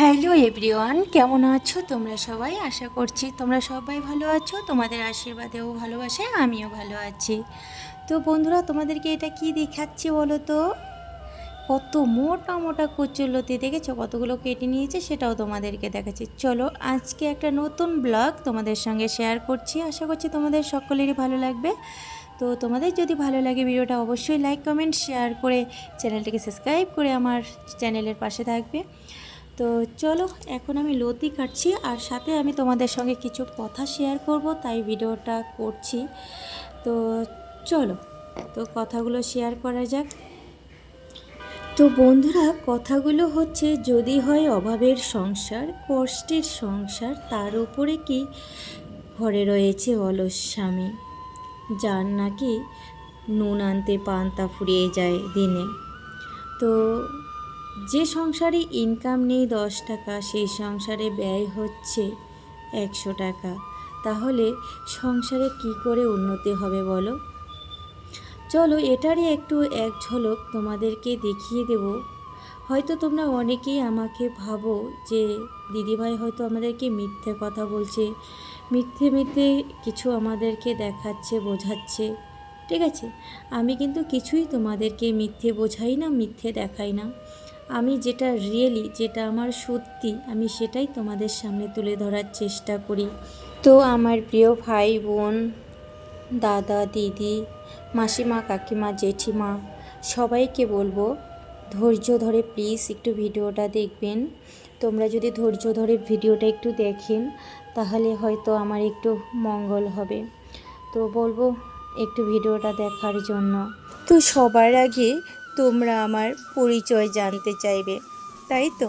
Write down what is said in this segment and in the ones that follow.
Hello everyone, কেমন আছো তোমরা সবাই? আশা করছি তোমরা সবাই ভালো আছো। তোমাদের আশীর্বাদেও ভালোবাসে আমিও ভালো আছি। তো বন্ধুরা, তোমাদেরকে এটা কি দেখাচ্ছি বলো তো? কত মোটা মোটা কচুরলতি দেখেছ? কতগুলো কেটে নিয়েছে সেটাও তোমাদেরকে দেখাচ্ছি। চলো, আজকে একটা নতুন ব্লগ তোমাদের সঙ্গে শেয়ার করছি। আশা করছি তোমাদের সকলেরই ভালো লাগবে। তো তোমাদের যদি ভালো লাগে ভিডিওটা, অবশ্যই লাইক কমেন্ট শেয়ার করে চ্যানেলটিকে সাবস্ক্রাইব করে আমার চ্যানেলের পাশে থাকবে। তো চলো, এখন আমি লতি কাটছি আর সাথে আমি তোমাদের সঙ্গে কিছু কথা শেয়ার করব, তাই ভিডিওটা করছি। তো চলো, তো কথাগুলো শেয়ার করা যাক। তো বন্ধুরা, কথাগুলো হচ্ছে, যদি হয় অভাবের সংসার, কষ্টের সংসার, তার উপরে কি ঘরে রয়েছে অলস স্বামী? যার নাকি নুন আনতে পান্তা ফুরিয়ে যায় দিনে। তো যে সংসারে ইনকাম নেই দশ টাকা, সেই সংসারে ব্যয় হচ্ছে একশো টাকা। তাহলে সংসারে কি করে উন্নতি হবে বলো? চলো এটারই একটু এক ঝলক তোমাদেরকে দেখিয়ে দেব। হয়তো তোমরা অনেকেই আমাকে ভাবো যে দিদিভাই হয়তো আমাদেরকে মিথ্যে কথা বলছে, মিথ্যে মিথ্যে কিছু আমাদেরকে দেখাচ্ছে, বোঝাচ্ছে। ঠিক আছে, আমি কিন্তু কিছুই তোমাদেরকে মিথ্যে বোঝাই না, মিথ্যে দেখাই না। আমি যেটা রিয়েলি যেটা আমার সত্যি, আমি সেটাই তোমাদের সামনে তুলে ধরার চেষ্টা করি। তো আমার প্রিয় ভাই, বোন, দাদা, দিদি, মাসিমা, কাকিমা, জেঠিমা, সবাইকে বলব, ধৈর্য ধরে প্লিজ একটু ভিডিওটা দেখবেন। তোমরা যদি ধৈর্য ধরে ভিডিওটা একটু দেখেন, তাহলে হয়তো আমার একটু মঙ্গল হবে। তো বলব, একটু ভিডিওটা দেখার জন্য। তো সবার আগে তোমরা আমার পরিচয় জানতে চাইবে, তাই তো?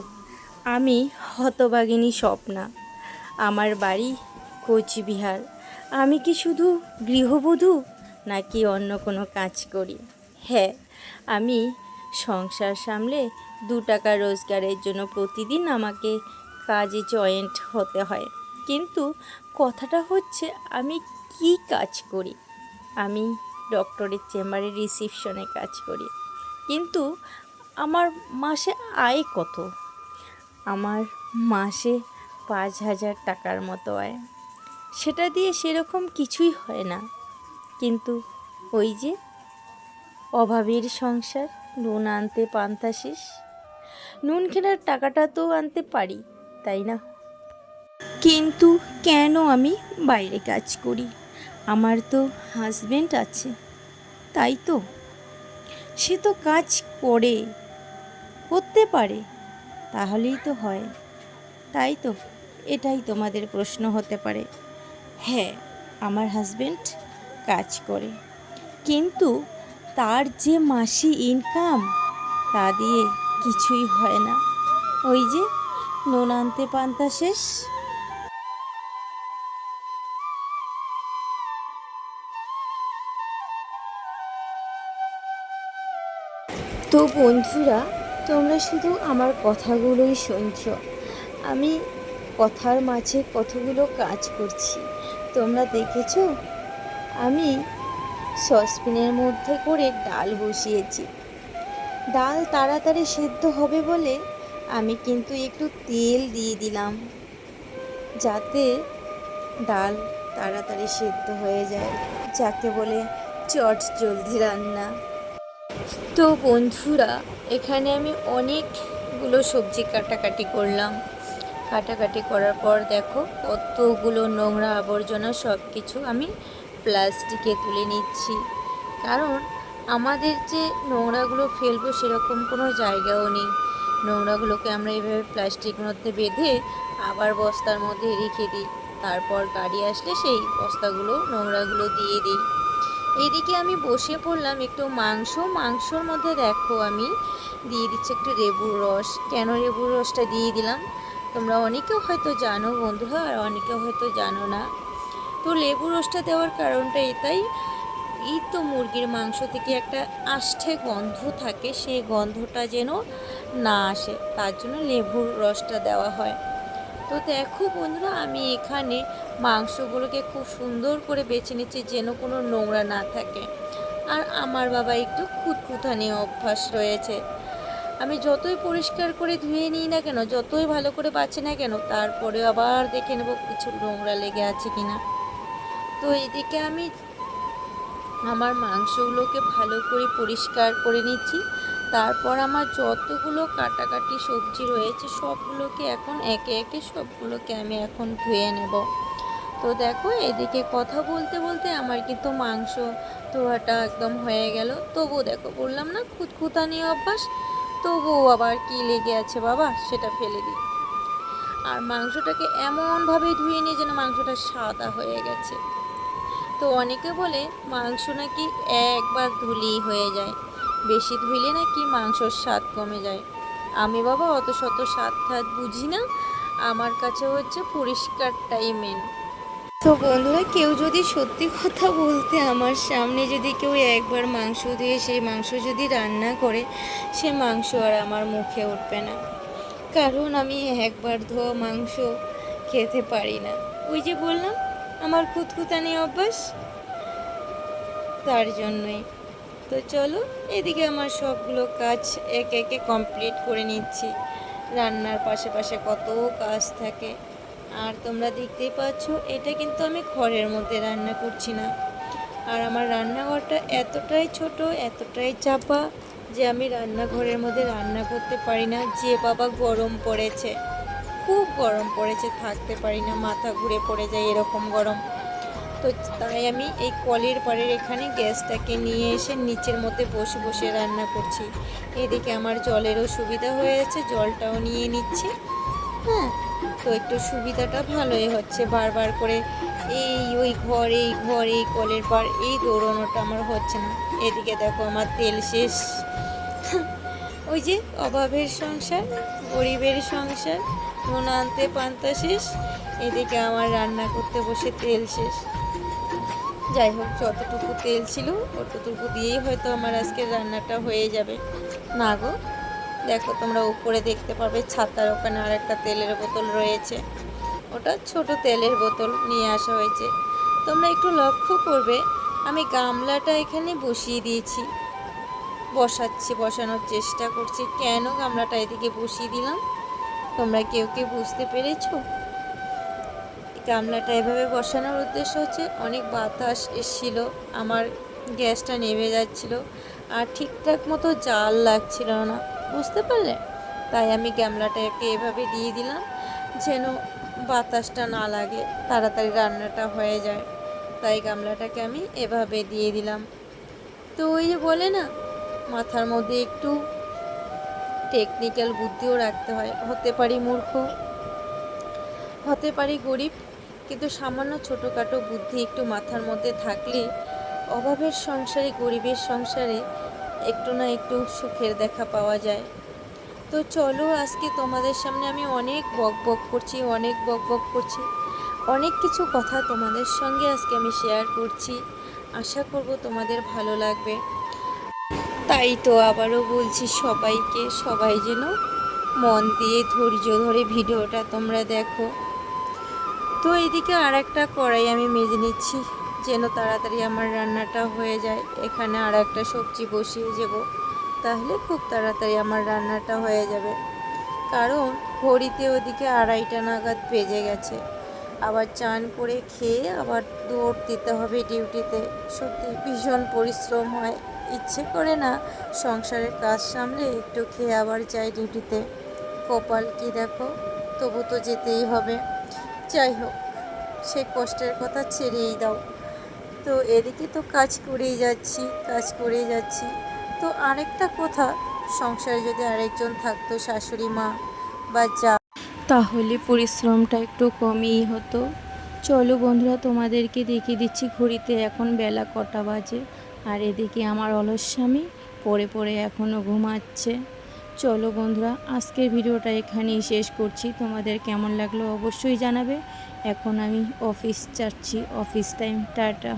আমি হতবাগিনী স্বপ্না, আমার বাড়ি কোচবিহার। আমি কি শুধু গৃহবধূ, নাকি অন্য কোনো কাজ করি? হ্যাঁ আমি সংসার সামলে দু টাকা রোজগারের জন্য প্রতিদিন আমাকে কাজে জয়েন্ট হতে হয়। কিন্তু কথাটা হচ্ছে, আমি কি কাজ করি? আমি ডক্টরের চেম্বারে রিসিপশনে কাজ করি। কিন্তু আমার মাসে আয় কত? আমার মাসে পাঁচ হাজার টাকার মতো আয়। সেটা দিয়ে সেরকম কিছুই হয় না। কিন্তু ওই যে অভাবের সংসার, নুন আনতে পান্তা শেষ, নুন কেনার টাকাটা তো আনতে পারি, তাই না? কিন্তু কেন আমি বাইরে কাজ করি? আমার তো হাজব্যান্ড আছে, তাই তো? সে তো কাজ করে, করতে পারে, তাহলেই তো হয়। তাই তো, এটাই তোমাদের প্রশ্ন হতে পারে। হ্যাঁ আমার হাজব্যান্ড কাজ করে। কিন্তু তার যে মাসি ইনকাম তা দিয়ে কিছুই হয় না। ওই যে নুন আনতে পান্তা শেষ তো বন্ধুরা, তোমরা শুধু আমার কথাগুলোই শুনছ। আমি কথার মাঝে কতগুলো কাজ করছি, তোমরা দেখেছ? আমি সসপ্যানের মধ্যে করে ডাল বসিয়েছি। ডাল তাড়াতাড়ি সেদ্ধ হবে বলে আমি কিন্তু একটু তেল দিয়ে দিলাম, যাতে ডাল তাড়াতাড়ি সেদ্ধ হয়ে যায়, যাকে বলে চট জলদি রান্না। তো বন্ধুরা, এখানে আমি অনেকগুলো সবজি কাটাকাটি করলাম। কাটাকাটি করার পর দেখো, কতগুলো নোংরা আবর্জনা সব কিছু আমি প্লাস্টিকে তুলে নিচ্ছি। কারণ আমাদের যে নোংরাগুলো ফেলব সেরকম কোনো জায়গাও নেই। নোংরাগুলোকে আমরা এইভাবে প্লাস্টিক মধ্যে বেঁধে আবার বস্তার মধ্যে রেখে দিই। তারপর গাড়ি আসলে সেই বস্তাগুলো, নোংরাগুলো দিয়ে দিই। এদিকে আমি বসে পড়লাম একটু মাংস। মাংসর মধ্যে দেখো আমি দিয়ে দিচ্ছি একটু লেবুর রস। কেন লেবুর রসটা দিয়ে দিলাম? তোমরা অনেকেও হয়তো জানো বন্ধুরা, আর অনেকেও হয়তো জানো না। তো লেবু রসটা দেওয়ার কারণটা এটাই। এই তো মুরগির মাংস থেকে একটা আষ্ঠে গন্ধ থাকে, সেই গন্ধটা যেন না আসে, তার জন্য লেবুর রসটা দেওয়া হয়। তো দেখো বন্ধুরা, আমি এখানে মাংসগুলোকে খুব সুন্দর করে বেছে নিচ্ছি যেন কোনো নোংরা না থাকে। আর আমার বাবা একটু খুঁতখুতানি অভ্যাস রয়েছে। আমি যতই পরিষ্কার করে ধুয়ে নিই না কেন, যতই ভালো করে বাছি না কেন, তারপরে আবার দেখে নেব কিছু নোংরা লেগে আছে কি না তো এদিকে আমি আমার মাংসগুলোকে ভালো করে পরিষ্কার করে নিচ্ছি। তারপর আমার যতগুলো কাটাকাটি সবজি রয়েছে, সবগুলোকে এখন, একে একে সবগুলোকে আমি এখন ধুয়ে নেব। তো দেখো, এদিকে কথা বলতে বলতে আমার কিন্তু মাংস ধোয়াটা একদম হয়ে গেল। তবুও দেখো, বললাম না, খুঁতখুতানি অভ্যাস। তবুও আবার কি লেগে আছে বাবা, সেটা ফেলে দিই। আর মাংসটাকে এমনভাবে ধুয়ে নিয়ে যেন মাংসটা সাদা হয়ে গেছে। তো অনেকে বলে, মাংস নাকি একবার ধুলেই হয়ে যায়। বেশি ধুইলে নাকি মাংসর স্বাদ কমে যায়। আমি বাবা অত শত স্বাদ ঠাদ বুঝি না। আমার কাছে হচ্ছে পরিষ্কারটাই মেন তো বন্ধুরা, কেউ যদি সত্যি কথা বলতে আমার সামনে যদি কেউ একবার মাংস দিয়ে সেই মাংস যদি রান্না করে, সে মাংস আর আমার মুখে উঠবে না। কারণ আমি একবার ধোয়া মাংস খেতে পারি না। ওই যে বললাম, আমার খুঁতখুতানি অভ্যাস। তার জন্যই। তো চলো, এদিকে আমার সবগুলো কাজ এক একে কমপ্লিট করে নিচ্ছি। রান্নার পাশে পাশে কত কাজ থাকে। আর তোমরা দেখতেই পাচ্ছ, এটা কিন্তু আমি ঘরের মধ্যে রান্না করছি না। আর আমার রান্নাঘরটা এতটাই ছোট, এতটাই চাপা যে আমি রান্নাঘরের মধ্যে রান্না করতে পারি না। যে বাবা গরম পড়েছে, খুব গরম পড়েছে, থাকতে পারি না, মাথা ঘুরে পড়ে যায় এরকম গরম। তো তাই আমি এই কলের পাড়ের এখানে গ্যাসটাকে নিয়ে এসে নিচের মধ্যে বসে বসে রান্না করছি। এদিকে আমার জলেরও সুবিধা হয়েছে, জলটাও নিয়ে নিচ্ছি। হ্যাঁ তো একটু সুবিধাটা ভালোই হচ্ছে বারবার করে। এই, ওই ঘর, এই ঘর, এই কলের পার এই দৌড়ানোটা আমার হচ্ছে না। এদিকে দেখো আমার তেল শেষ। ওই যে অভাবের সংসার, গরিবের সংসার নুন আনতে পান্তা শেষ, এদিকে আমার রান্না করতে বসে তেল শেষ। যাই হোক, যতটুকু তেল ছিল, অতটুকু দিয়েই হয়তো আমার আজকে রান্নাটা হয়ে যাবে। না গো দেখো, তোমরা উপরে দেখতে পাবে ছাতার ওখানে আর একটা তেলের বোতল রয়েছে। ওটা ছোট তেলের বোতল নিয়ে আসা হয়েছে। তোমরা একটু লক্ষ্য করবে, আমি গামলাটা এখানে বসিয়ে দিয়েছি। বসাচ্ছি, বসানোর চেষ্টা করছি। কেন গামলাটা এদিকে বসিয়ে দিলাম? তোমরা কেউ কেউ বুঝতে পেরেছ? গামলাটা এভাবে বসানোর উদ্দেশ্য হচ্ছে, অনেক বাতাস এসছিল, আমার গ্যাসটা নেমে যাচ্ছিল, আর ঠিকঠাক মতো জাল লাগছিল না। বুঝতে পারলে? তাই আমি গামলাটাকে এভাবে দিয়ে দিলাম, যেন বাতাসটা না লাগে, তাড়াতাড়ি রান্নাটা হয়ে যায়। তাই গামলাটাকে আমি এভাবে দিয়ে দিলাম। তো ওই যে বলে না, মাথার মধ্যে একটু টেকনিক্যাল বুদ্ধিও রাখতে হয়। হতে পারি মূর্খ, হতে পারি গরিব, কিন্তু সামান্য ছোটোখাটো বুদ্ধি একটু মাথার মধ্যে থাকলে অভাবের সংসারে, গরিবের সংসারে একটু না একটু সুখের দেখা পাওয়া যায়। তো চলো আজকে তোমাদের সামনে আমি অনেক বক বক করছি, অনেক বক বক করছি। অনেক কিছু কথা তোমাদের সঙ্গে আজকে আমি শেয়ার করছি। আশা করব তোমাদের ভালো লাগবে। তাই তো আবারও বলছি সবাইকে, সবাই যেন মন দিয়ে ধৈর্য ধরে ভিডিওটা তোমরা দেখো। তো এদিকে আর একটা কড়াই আমি মেজে নিচ্ছি। যেন তাড়াতাড়ি আমার রান্নাটা হয়ে যায়। এখানে আর একটা সবজি বসিয়ে যাব তাহলে খুব তাড়াতাড়ি আমার রান্নাটা হয়ে যাবে। কারণ ঘড়িতে ওদিকে আড়াইটা নাগাদ বেজে গেছে। আবার চান করে খেয়ে আবার দৌড় দিতে হবে ডিউটিতে। সত্যি ভীষণ পরিশ্রম হয়। ইচ্ছে করে না সংসারের কাজ সামলে একটু খেয়ে আবার যাই ডিউটিতে। কপাল কি দেখো? তবু তো যেতেই হবে। যাই হোক, সে কষ্টের কথা ছেড়েই দাও। তো এদিকে তো কাজ করেই যাচ্ছি, কাজ করেই যাচ্ছি। তো আরেকটা কথা, সংসারে যদি আরেকজন থাকতো, শাশুড়ি মা বা যা। তাহলে পরিশ্রমটা একটু কমই হতো। চলো বন্ধুরা, তোমাদেরকে দেখিয়ে দিচ্ছি ঘড়িতে এখন বেলা কটা বাজে। আর এদিকে আমার অলস স্বামী পরে পরে এখনও ঘুমাচ্ছে। চলো বন্ধুরা, আজকের ভিডিওটা এখানেই শেষ করছি। তোমাদের কেমন লাগল অবশ্যই জানাবে। এখন আমি অফিস যাচ্ছি। Office time, tata.